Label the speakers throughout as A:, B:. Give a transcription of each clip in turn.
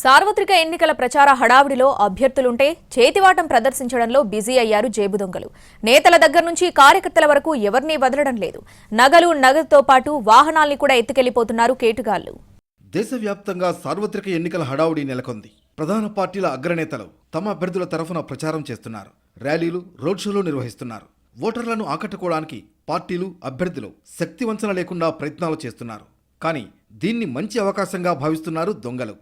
A: సార్వత్రిక ఎన్నికల ప్రచార హడావిడిలో అభ్యర్థులుంటే చేతివాటం ప్రదర్శించడంలో బిజీ అయ్యారు జేబు దొంగలు. నేతల దగ్గర నుంచి కార్యకర్తల వరకు ఎవరినీ వదలడం లేదు. నగలు నగదుతో పాటు వాహనాల్ని కూడా ఎత్తుకెళ్ళిపోతున్నారు కేటుగాళ్ళు.
B: దేశవ్యాప్తంగా సార్వత్రిక ఎన్నికల హడావుడి నెలకొంది. ప్రధాన పార్టీల అగ్రనేతలు తమ అభ్యర్థుల తరఫున ప్రచారం చేస్తున్నారు. ర్యాలీలు రోడ్ షోలు నిర్వహిస్తున్నారు. ఓటర్లను ఆకట్టుకోవడానికి పార్టీలు అభ్యర్థులు శక్తివంచన లేకుండా ప్రయత్నాలు చేస్తున్నారు. కానీ దీన్ని మంచి అవకాశంగా భావిస్తున్నారు దొంగలు.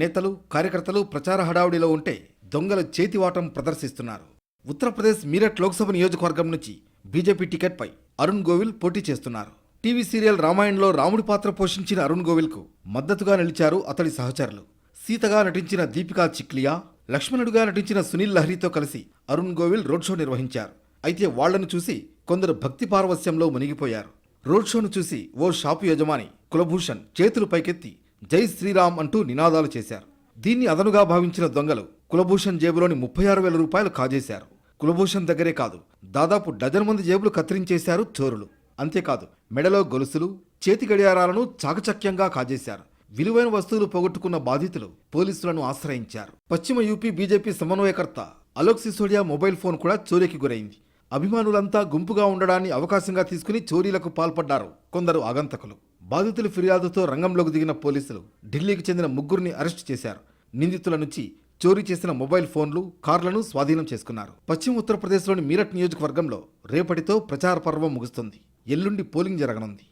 B: నేతలు కార్యకర్తలు ప్రచార హడావుడిలో ఉంటే దొంగలు చేతివాటం ప్రదర్శిస్తున్నారు. ఉత్తరప్రదేశ్ మీరట్ లోక్సభ నియోజకవర్గం నుంచి బీజేపీ టికెట్పై అరుణ్ గోవిల్ పోటీ చేస్తున్నారు. టీవీ సీరియల్ రామాయణంలో రాముడి పాత్ర పోషించిన అరుణ్ గోవిల్కు మద్దతుగా నిలిచారు అతడి సహచరులు. సీతగా నటించిన దీపికా చిక్లియా లక్ష్మణుడిగా నటించిన సునీల్ లహరితో కలిసి అరుణ్ గోవిల్ రోడ్ షో నిర్వహించారు. అయితే వాళ్ళను చూసి కొందరు భక్తి పారవస్యంలో మునిగిపోయారు. రోడ్ షోను చూసి ఓ షాపు యజమాని కులభూషణ్ చేతులు పైకెత్తి జై శ్రీరామ్ అంటూ నినాదాలు చేశారు. దీన్ని అదనుగా భావించిన దొంగలు కులభూషణ్ జేబులోని ముప్పై ఆరు వేల రూపాయలు కాజేశారు. కులభూషణ్ దగ్గరే కాదు దాదాపు డజన్ మంది జేబులు కత్తిరించేశారు చోరులు. అంతేకాదు మెడలో గొలుసులు చేతి గడియారాలను చాకచక్యంగా కాజేశారు. విలువైన వస్తువులు పోగొట్టుకున్న బాధితులు పోలీసులను ఆశ్రయించారు. పశ్చిమ యూపీ బీజేపీ సమన్వయకర్త అలోక్ సిసోడియా మొబైల్ ఫోన్ కూడా చోరీకి గురైంది. అభిమానులంతా గుంపుగా ఉండడాన్ని అవకాశంగా తీసుకుని చోరీలకు పాల్పడ్డారు కొందరు ఆగంతకులు. బాధితుల ఫిర్యాదుతో రంగంలోకి దిగిన పోలీసులు ఢిల్లీకి చెందిన ముగ్గురిని అరెస్ట్ చేశారు. నిందితుల నుంచి చోరీ చేసిన మొబైల్ ఫోన్లు కార్లను స్వాధీనం చేసుకున్నారు. పశ్చిమ ఉత్తరప్రదేశ్లోని మీరట్ నియోజకవర్గంలో రేపటితో ప్రచార పర్వం ముగుస్తుంది. ఎల్లుండి పోలింగ్ జరగనుంది.